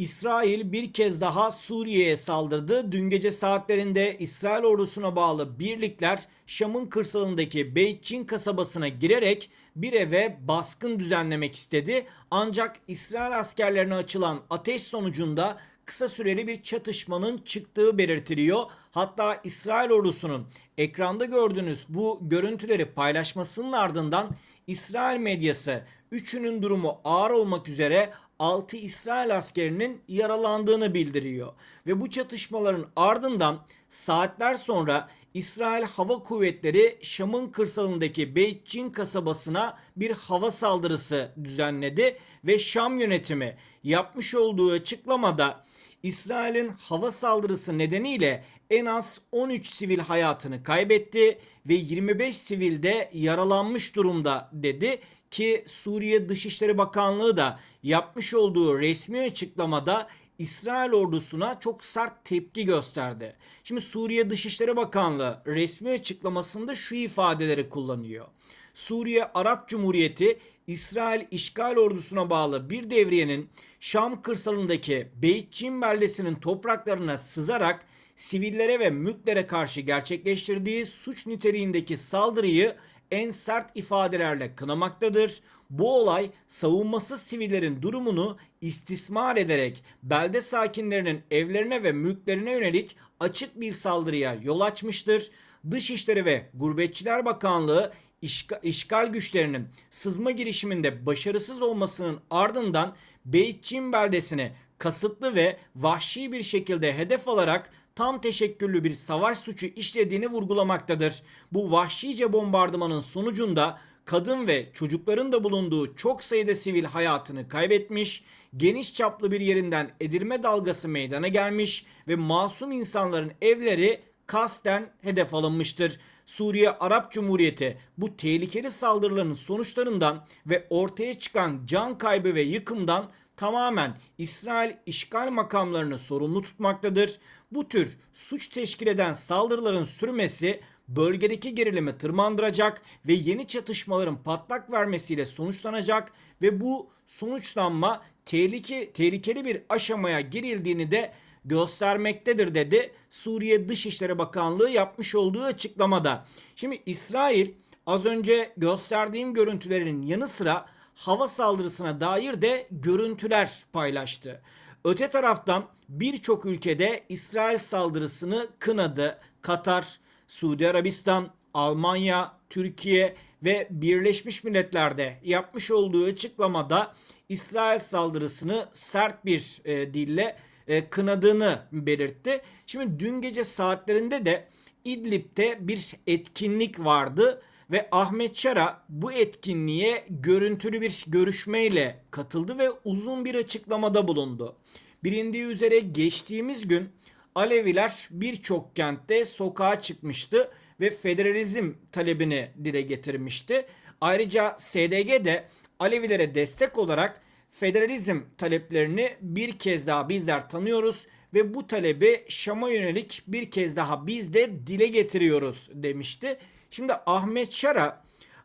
İsrail bir kez daha Suriye'ye saldırdı. Dün gece saatlerinde İsrail ordusuna bağlı birlikler Şam'ın kırsalındaki Beytçin kasabasına girerek bir eve baskın düzenlemek istedi. Ancak İsrail askerlerine açılan ateş sonucunda kısa süreli bir çatışmanın çıktığı belirtiliyor. Hatta İsrail ordusunun ekranda gördüğünüz bu görüntüleri paylaşmasının ardından İsrail medyası üçünün durumu ağır olmak üzere 6 İsrail askerinin yaralandığını bildiriyor. Ve bu çatışmaların ardından saatler sonra İsrail Hava Kuvvetleri Şam'ın kırsalındaki Beytcin kasabasına bir hava saldırısı düzenledi ve Şam yönetimi yapmış olduğu açıklamada İsrail'in hava saldırısı nedeniyle en az 13 sivil hayatını kaybetti ve 25 sivil de yaralanmış durumda dedi ki Suriye Dışişleri Bakanlığı da yapmış olduğu resmi açıklamada İsrail ordusuna çok sert tepki gösterdi. Şimdi Suriye Dışişleri Bakanlığı resmi açıklamasında şu ifadeleri kullanıyor. Suriye Arap Cumhuriyeti İsrail işgal ordusuna bağlı bir devriyenin Şam kırsalındaki Beytçin beldesinin topraklarına sızarak sivillere ve mülklere karşı gerçekleştirdiği suç niteliğindeki saldırıyı en sert ifadelerle kınamaktadır. Bu olay savunmasız sivillerin durumunu istismar ederek belde sakinlerinin evlerine ve mülklerine yönelik açık bir saldırıya yol açmıştır. Dışişleri ve Gurbetçiler Bakanlığı işga- işgal güçlerinin sızma girişiminde başarısız olmasının ardından Beytçin beldesine kasıtlı ve vahşi bir şekilde hedef alarak tam teşekküllü bir savaş suçu işlediğini vurgulamaktadır. Bu vahşice bombardımanın sonucunda kadın ve çocukların da bulunduğu çok sayıda sivil hayatını kaybetmiş, geniş çaplı bir yerinden edilme dalgası meydana gelmiş ve masum insanların evleri kasten hedef alınmıştır. Suriye Arap Cumhuriyeti bu tehlikeli saldırıların sonuçlarından ve ortaya çıkan can kaybı ve yıkımdan tamamen İsrail işgal makamlarını sorumlu tutmaktadır. Bu tür suç teşkil eden saldırıların sürmesi bölgedeki gerilimi tırmandıracak ve yeni çatışmaların patlak vermesiyle sonuçlanacak ve bu sonuçlanma tehlike, tehlikeli bir aşamaya girildiğini de göstermektedir dedi Suriye Dışişleri Bakanlığı yapmış olduğu açıklamada. Şimdi İsrail az önce gösterdiğim görüntülerin yanı sıra hava saldırısına dair de görüntüler paylaştı. Öte taraftan birçok ülkede İsrail saldırısını kınadı. Katar, Suudi Arabistan, Almanya, Türkiye ve Birleşmiş Milletler'de yapmış olduğu açıklamada İsrail saldırısını sert bir e, dille e, kınadığını belirtti. Şimdi dün gece saatlerinde de İdlib'de bir etkinlik vardı ve Ahmet Çara bu etkinliğe görüntülü bir görüşmeyle katıldı ve uzun bir açıklamada bulundu. Bilindiği üzere geçtiğimiz gün Aleviler birçok kentte sokağa çıkmıştı ve federalizm talebini dile getirmişti. Ayrıca SDG de Alevilere destek olarak federalizm taleplerini bir kez daha bizler tanıyoruz ve bu talebi Şam'a yönelik bir kez daha biz de dile getiriyoruz demişti. Şimdi Ahmet Şara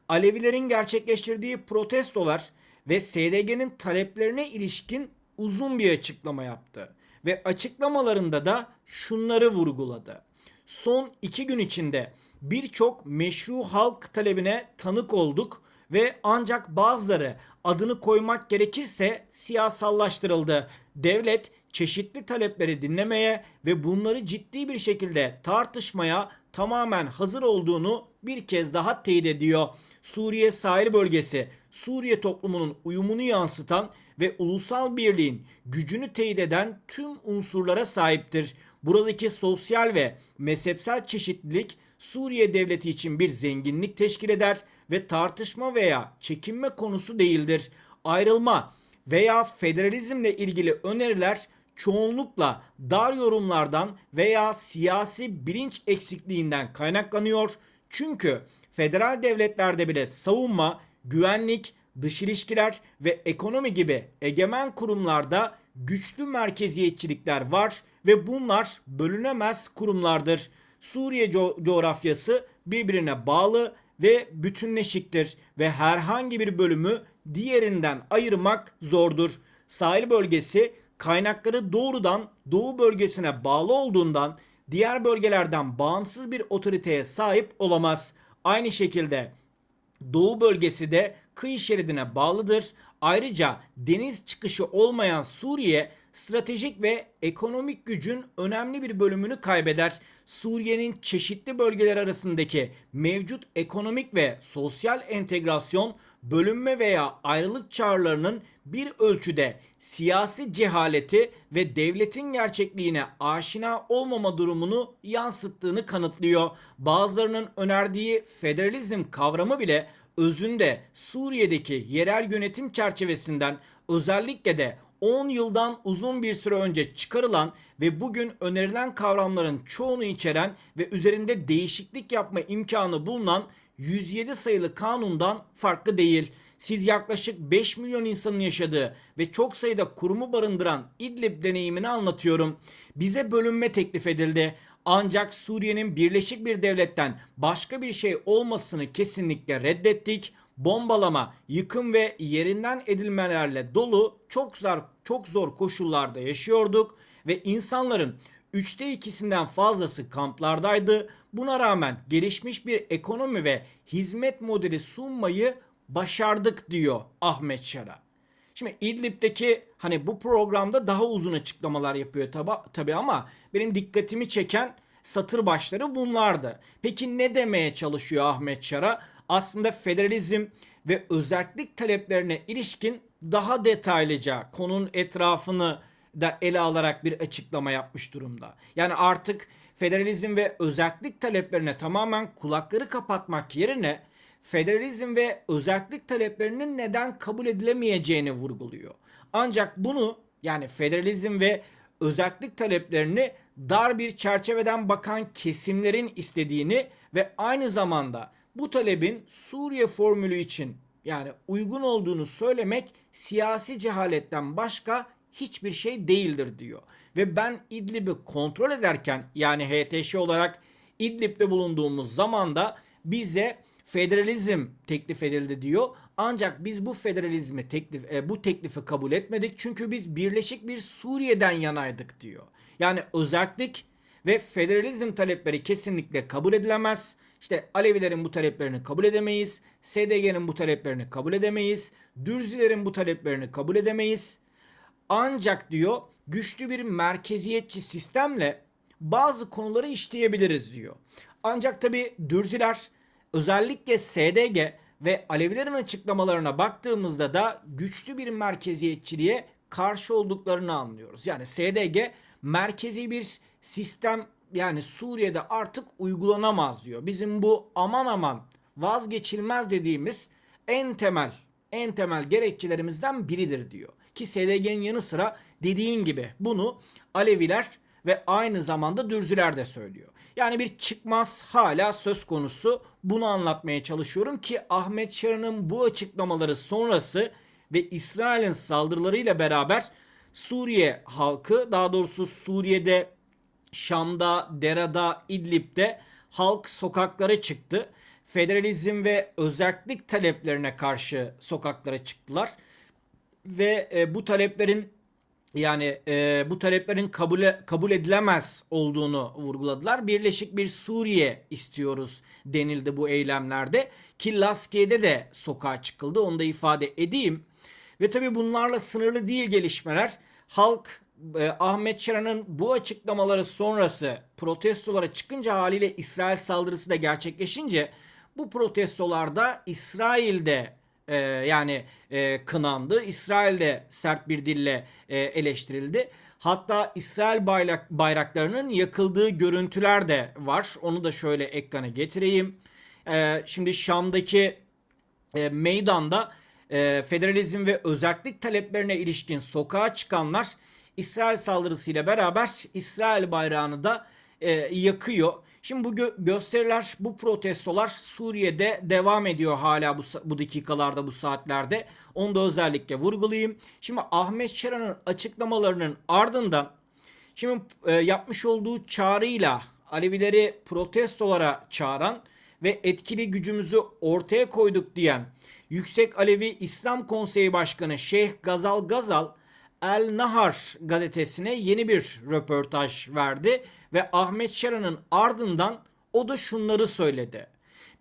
Alevilerin gerçekleştirdiği protestolar ve SDG'nin taleplerine ilişkin uzun bir açıklama yaptı. Ve açıklamalarında da şunları vurguladı. Son iki gün içinde birçok meşru halk talebine tanık olduk ve ancak bazıları adını koymak gerekirse siyasallaştırıldı. Devlet çeşitli talepleri dinlemeye ve bunları ciddi bir şekilde tartışmaya tamamen hazır olduğunu bir kez daha teyit ediyor. Suriye sahil bölgesi Suriye toplumunun uyumunu yansıtan ve ulusal birliğin gücünü teyit eden tüm unsurlara sahiptir. Buradaki sosyal ve mezhepsel çeşitlilik Suriye devleti için bir zenginlik teşkil eder ve tartışma veya çekinme konusu değildir. Ayrılma veya federalizmle ilgili öneriler çoğunlukla dar yorumlardan veya siyasi bilinç eksikliğinden kaynaklanıyor. Çünkü federal devletlerde bile savunma, güvenlik, dış ilişkiler ve ekonomi gibi egemen kurumlarda güçlü merkeziyetçilikler var ve bunlar bölünemez kurumlardır. Suriye co- coğrafyası birbirine bağlı ve bütünleşiktir ve herhangi bir bölümü diğerinden ayırmak zordur. Sahil bölgesi kaynakları doğrudan Doğu bölgesine bağlı olduğundan diğer bölgelerden bağımsız bir otoriteye sahip olamaz. Aynı şekilde Doğu bölgesi de kıyı şeridine bağlıdır. Ayrıca deniz çıkışı olmayan Suriye stratejik ve ekonomik gücün önemli bir bölümünü kaybeder. Suriye'nin çeşitli bölgeler arasındaki mevcut ekonomik ve sosyal entegrasyon, bölünme veya ayrılık çağrılarının bir ölçüde siyasi cehaleti ve devletin gerçekliğine aşina olmama durumunu yansıttığını kanıtlıyor. Bazılarının önerdiği federalizm kavramı bile özünde Suriye'deki yerel yönetim çerçevesinden özellikle de 10 yıldan uzun bir süre önce çıkarılan ve bugün önerilen kavramların çoğunu içeren ve üzerinde değişiklik yapma imkanı bulunan 107 sayılı kanundan farklı değil. Siz yaklaşık 5 milyon insanın yaşadığı ve çok sayıda kurumu barındıran İdlib deneyimini anlatıyorum. Bize bölünme teklif edildi. Ancak Suriye'nin birleşik bir devletten başka bir şey olmasını kesinlikle reddettik. Bombalama, yıkım ve yerinden edilmelerle dolu çok zor çok zor koşullarda yaşıyorduk ve insanların üçte ikisinden fazlası kamplardaydı. Buna rağmen gelişmiş bir ekonomi ve hizmet modeli sunmayı başardık diyor Ahmet Şara. Şimdi İdlib'deki hani bu programda daha uzun açıklamalar yapıyor tabi, tabi ama benim dikkatimi çeken satır başları bunlardı. Peki ne demeye çalışıyor Ahmet Şara? Aslında federalizm ve özellik taleplerine ilişkin daha detaylıca konunun etrafını da ele alarak bir açıklama yapmış durumda. Yani artık federalizm ve özellik taleplerine tamamen kulakları kapatmak yerine federalizm ve özellik taleplerinin neden kabul edilemeyeceğini vurguluyor. Ancak bunu yani federalizm ve özellik taleplerini dar bir çerçeveden bakan kesimlerin istediğini ve aynı zamanda bu talebin Suriye formülü için yani uygun olduğunu söylemek siyasi cehaletten başka hiçbir şey değildir diyor. Ve ben İdlib'i kontrol ederken yani HTŞ olarak İdlib'de bulunduğumuz zamanda bize federalizm teklif edildi diyor. Ancak biz bu federalizmi teklif e, bu teklifi kabul etmedik çünkü biz birleşik bir Suriye'den yanaydık diyor. Yani özellik ve federalizm talepleri kesinlikle kabul edilemez. İşte Alevilerin bu taleplerini kabul edemeyiz. SDG'nin bu taleplerini kabul edemeyiz. Dürzilerin bu taleplerini kabul edemeyiz. Ancak diyor güçlü bir merkeziyetçi sistemle bazı konuları işleyebiliriz diyor. Ancak tabi Dürziler özellikle SDG ve Alevilerin açıklamalarına baktığımızda da güçlü bir merkeziyetçiliğe karşı olduklarını anlıyoruz. Yani SDG merkezi bir sistem yani Suriye'de artık uygulanamaz diyor. Bizim bu aman aman vazgeçilmez dediğimiz en temel en temel gerekçelerimizden biridir diyor. Ki SDG'nin yanı sıra dediğim gibi bunu Aleviler ve aynı zamanda Dürzüler de söylüyor. Yani bir çıkmaz hala söz konusu. Bunu anlatmaya çalışıyorum ki Ahmet Şara'nın bu açıklamaları sonrası ve İsrail'in saldırılarıyla beraber Suriye halkı daha doğrusu Suriye'de Şam'da, Dera'da, İdlib'de halk sokaklara çıktı. Federalizm ve özellik taleplerine karşı sokaklara çıktılar. Ve e, bu taleplerin yani e, bu taleplerin kabul kabul edilemez olduğunu vurguladılar. Birleşik bir Suriye istiyoruz denildi bu eylemlerde ki Laskiye'de de sokağa çıkıldı onu da ifade edeyim. Ve tabi bunlarla sınırlı değil gelişmeler. Halk e, Ahmet Şaran'ın bu açıklamaları sonrası protestolara çıkınca haliyle İsrail saldırısı da gerçekleşince bu protestolarda İsrail'de e, yani e, kınandı. İsrail'de sert bir dille e, eleştirildi. Hatta İsrail bayrak, bayraklarının yakıldığı görüntüler de var. Onu da şöyle ekrana getireyim. E, şimdi Şam'daki e, meydanda e, federalizm ve özellik taleplerine ilişkin sokağa çıkanlar İsrail saldırısıyla beraber İsrail bayrağını da e, yakıyor. Şimdi bu gö- gösteriler, bu protestolar Suriye'de devam ediyor hala bu, bu dakikalarda, bu saatlerde. Onu da özellikle vurgulayayım. Şimdi Ahmet Şeran'ın açıklamalarının ardından şimdi e, yapmış olduğu çağrıyla Alevileri protestolara çağıran ve etkili gücümüzü ortaya koyduk diyen Yüksek Alevi İslam Konseyi Başkanı Şeyh Gazal Gazal El Nahar gazetesine yeni bir röportaj verdi ve Ahmet Şaran'ın ardından o da şunları söyledi.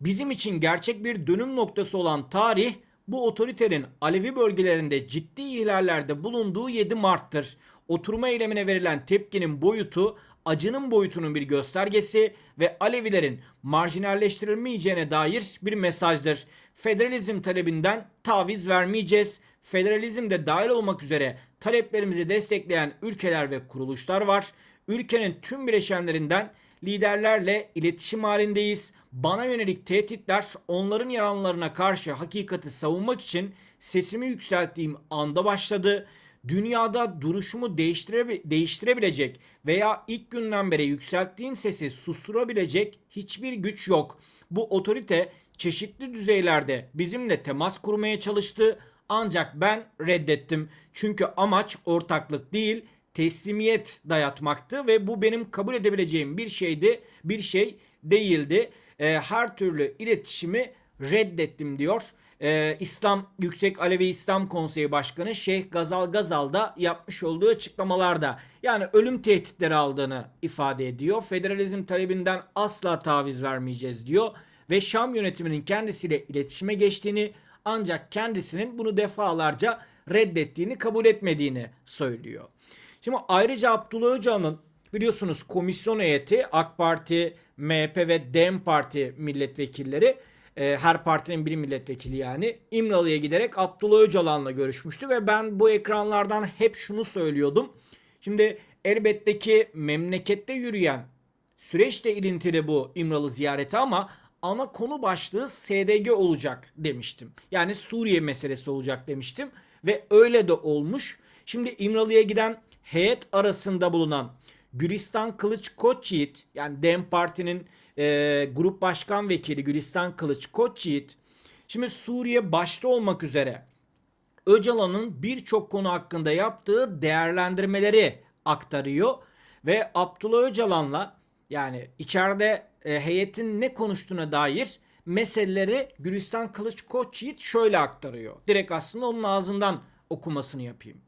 Bizim için gerçek bir dönüm noktası olan tarih bu otoriterin Alevi bölgelerinde ciddi ihlallerde bulunduğu 7 Mart'tır. Oturma eylemine verilen tepkinin boyutu acının boyutunun bir göstergesi ve Alevilerin marjinalleştirilmeyeceğine dair bir mesajdır. Federalizm talebinden taviz vermeyeceğiz. Federalizm de dahil olmak üzere taleplerimizi destekleyen ülkeler ve kuruluşlar var. Ülkenin tüm bileşenlerinden liderlerle iletişim halindeyiz. Bana yönelik tehditler onların yalanlarına karşı hakikati savunmak için sesimi yükselttiğim anda başladı. Dünyada duruşumu değiştire, değiştirebilecek veya ilk günden beri yükselttiğim sesi susturabilecek hiçbir güç yok. Bu otorite çeşitli düzeylerde bizimle temas kurmaya çalıştı ancak ben reddettim. Çünkü amaç ortaklık değil, teslimiyet dayatmaktı ve bu benim kabul edebileceğim bir şeydi, bir şey değildi. E, her türlü iletişimi reddettim diyor. E, İslam Yüksek Alevi İslam Konseyi Başkanı Şeyh Gazal Gazal da yapmış olduğu açıklamalarda yani ölüm tehditleri aldığını ifade ediyor. Federalizm talebinden asla taviz vermeyeceğiz diyor ve Şam yönetiminin kendisiyle iletişime geçtiğini ancak kendisinin bunu defalarca reddettiğini, kabul etmediğini söylüyor. Şimdi ayrıca Abdullah Öcalan'ın biliyorsunuz komisyon heyeti AK Parti, MHP ve DEM Parti milletvekilleri e, her partinin bir milletvekili yani İmralı'ya giderek Abdullah Öcalan'la görüşmüştü ve ben bu ekranlardan hep şunu söylüyordum. Şimdi elbette ki memlekette yürüyen süreçle ilintili bu İmralı ziyareti ama ana konu başlığı SDG olacak demiştim. Yani Suriye meselesi olacak demiştim ve öyle de olmuş. Şimdi İmralı'ya giden heyet arasında bulunan Gülistan Kılıç Koçyiğit yani DEM Parti'nin e, grup başkan vekili Gülistan Kılıç Koçyiğit şimdi Suriye başta olmak üzere Öcalan'ın birçok konu hakkında yaptığı değerlendirmeleri aktarıyor ve Abdullah Öcalan'la yani içeride e, heyetin ne konuştuğuna dair meseleleri Gülistan Kılıç Koçyiğit şöyle aktarıyor. Direkt aslında onun ağzından okumasını yapayım.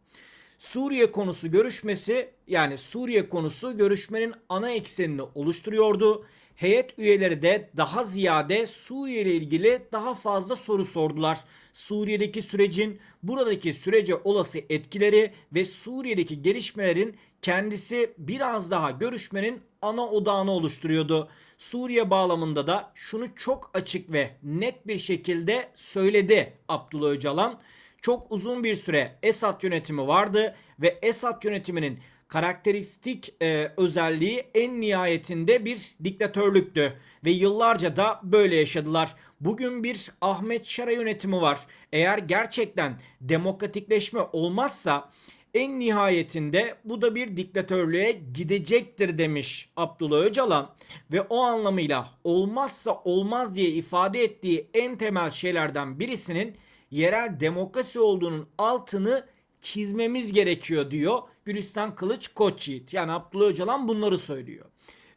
Suriye konusu görüşmesi yani Suriye konusu görüşmenin ana eksenini oluşturuyordu. Heyet üyeleri de daha ziyade Suriye ile ilgili daha fazla soru sordular. Suriye'deki sürecin buradaki sürece olası etkileri ve Suriye'deki gelişmelerin kendisi biraz daha görüşmenin ana odağını oluşturuyordu. Suriye bağlamında da şunu çok açık ve net bir şekilde söyledi Abdullah Öcalan. Çok uzun bir süre Esad yönetimi vardı ve Esad yönetiminin karakteristik e, özelliği en nihayetinde bir diktatörlüktü ve yıllarca da böyle yaşadılar. Bugün bir Ahmet Şara yönetimi var. Eğer gerçekten demokratikleşme olmazsa en nihayetinde bu da bir diktatörlüğe gidecektir demiş Abdullah Öcalan ve o anlamıyla olmazsa olmaz diye ifade ettiği en temel şeylerden birisinin yerel demokrasi olduğunun altını çizmemiz gerekiyor diyor Gülistan Kılıç Koçyiğit. Yani Abdullah Öcalan bunları söylüyor.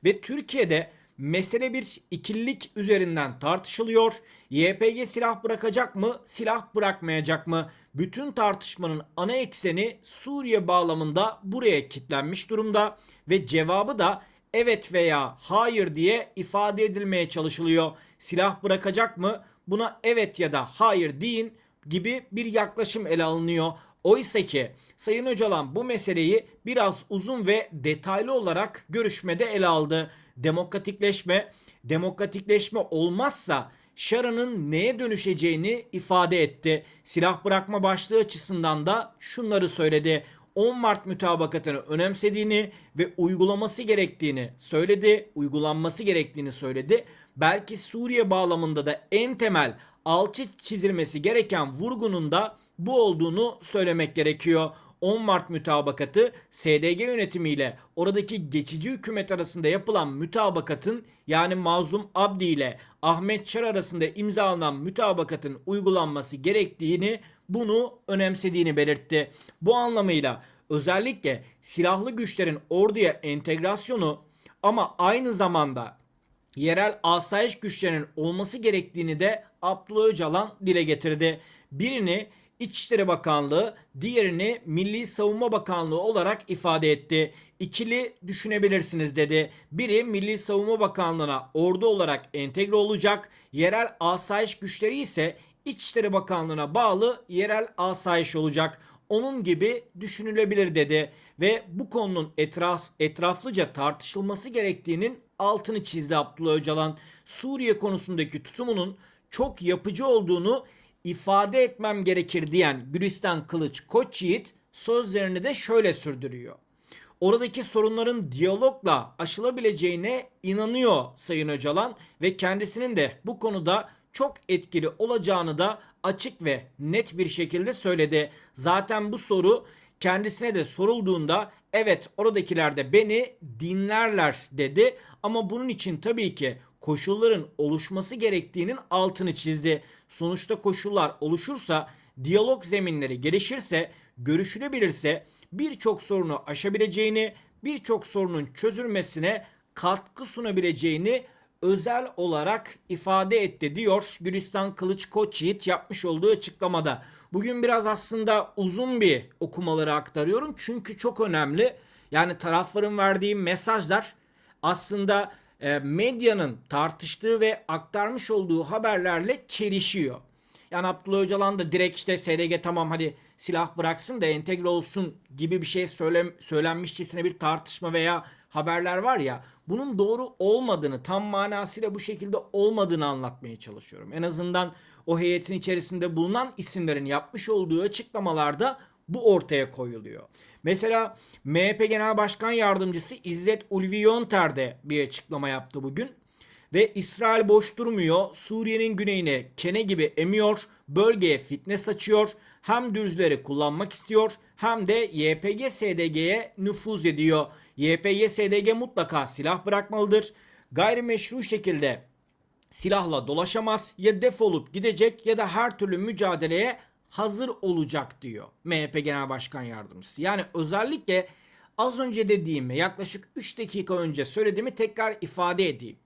Ve Türkiye'de mesele bir ikililik üzerinden tartışılıyor. YPG silah bırakacak mı, silah bırakmayacak mı? Bütün tartışmanın ana ekseni Suriye bağlamında buraya kilitlenmiş durumda ve cevabı da evet veya hayır diye ifade edilmeye çalışılıyor. Silah bırakacak mı? Buna evet ya da hayır deyin gibi bir yaklaşım ele alınıyor. Oysa ki Sayın Öcalan bu meseleyi biraz uzun ve detaylı olarak görüşmede ele aldı. Demokratikleşme, demokratikleşme olmazsa Şara'nın neye dönüşeceğini ifade etti. Silah bırakma başlığı açısından da şunları söyledi. 10 Mart mütabakatını önemsediğini ve uygulaması gerektiğini söyledi. Uygulanması gerektiğini söyledi. Belki Suriye bağlamında da en temel alçı çizilmesi gereken vurgunun da bu olduğunu söylemek gerekiyor. 10 Mart mütabakatı SDG yönetimiyle oradaki geçici hükümet arasında yapılan mütabakatın yani Mazlum Abdi ile Ahmet Çar arasında imzalanan mütabakatın uygulanması gerektiğini bunu önemsediğini belirtti. Bu anlamıyla özellikle silahlı güçlerin orduya entegrasyonu ama aynı zamanda yerel asayiş güçlerinin olması gerektiğini de Abdullah Öcalan dile getirdi. Birini İçişleri Bakanlığı, diğerini Milli Savunma Bakanlığı olarak ifade etti. İkili düşünebilirsiniz dedi. Biri Milli Savunma Bakanlığı'na ordu olarak entegre olacak. Yerel asayiş güçleri ise İçişleri Bakanlığı'na bağlı yerel asayiş olacak. Onun gibi düşünülebilir dedi ve bu konunun etraf, etraflıca tartışılması gerektiğinin altını çizdi Abdullah Öcalan. Suriye konusundaki tutumunun çok yapıcı olduğunu ifade etmem gerekir diyen Gülistan Kılıç Koçyiğit sözlerini de şöyle sürdürüyor. Oradaki sorunların diyalogla aşılabileceğine inanıyor Sayın Öcalan ve kendisinin de bu konuda çok etkili olacağını da açık ve net bir şekilde söyledi. Zaten bu soru kendisine de sorulduğunda evet oradakiler de beni dinlerler dedi ama bunun için tabii ki koşulların oluşması gerektiğinin altını çizdi. Sonuçta koşullar oluşursa, diyalog zeminleri gelişirse, görüşülebilirse birçok sorunu aşabileceğini, birçok sorunun çözülmesine katkı sunabileceğini özel olarak ifade etti diyor Gülistan Kılıç Koçyiğit yapmış olduğu açıklamada. Bugün biraz aslında uzun bir okumaları aktarıyorum çünkü çok önemli. Yani tarafların verdiği mesajlar aslında e, medyanın tartıştığı ve aktarmış olduğu haberlerle çelişiyor. Yani Abdullah Öcalan da direkt işte SDG tamam hadi silah bıraksın da entegre olsun gibi bir şey söyle, söylenmişçesine bir tartışma veya haberler var ya bunun doğru olmadığını tam manasıyla bu şekilde olmadığını anlatmaya çalışıyorum. En azından o heyetin içerisinde bulunan isimlerin yapmış olduğu açıklamalarda bu ortaya koyuluyor. Mesela MHP Genel Başkan Yardımcısı İzzet Ulvi Yonter de bir açıklama yaptı bugün. Ve İsrail boş durmuyor. Suriye'nin güneyine kene gibi emiyor. Bölgeye fitne saçıyor. Hem düzleri kullanmak istiyor hem de YPG-SDG'ye nüfuz ediyor. YPG-SDG mutlaka silah bırakmalıdır. Gayrimeşru şekilde silahla dolaşamaz. Ya defolup gidecek ya da her türlü mücadeleye hazır olacak diyor MHP Genel Başkan Yardımcısı. Yani özellikle az önce dediğimi yaklaşık 3 dakika önce söylediğimi tekrar ifade edeyim.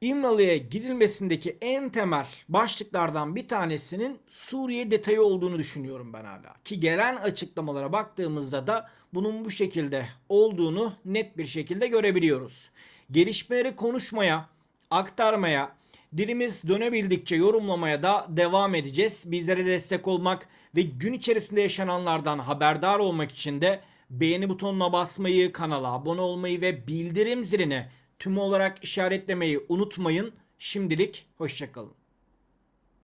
İmralı'ya gidilmesindeki en temel başlıklardan bir tanesinin Suriye detayı olduğunu düşünüyorum ben hala. Ki gelen açıklamalara baktığımızda da bunun bu şekilde olduğunu net bir şekilde görebiliyoruz. Gelişmeleri konuşmaya, aktarmaya, dilimiz dönebildikçe yorumlamaya da devam edeceğiz. Bizlere destek olmak ve gün içerisinde yaşananlardan haberdar olmak için de beğeni butonuna basmayı, kanala abone olmayı ve bildirim zilini tüm olarak işaretlemeyi unutmayın. Şimdilik hoşçakalın.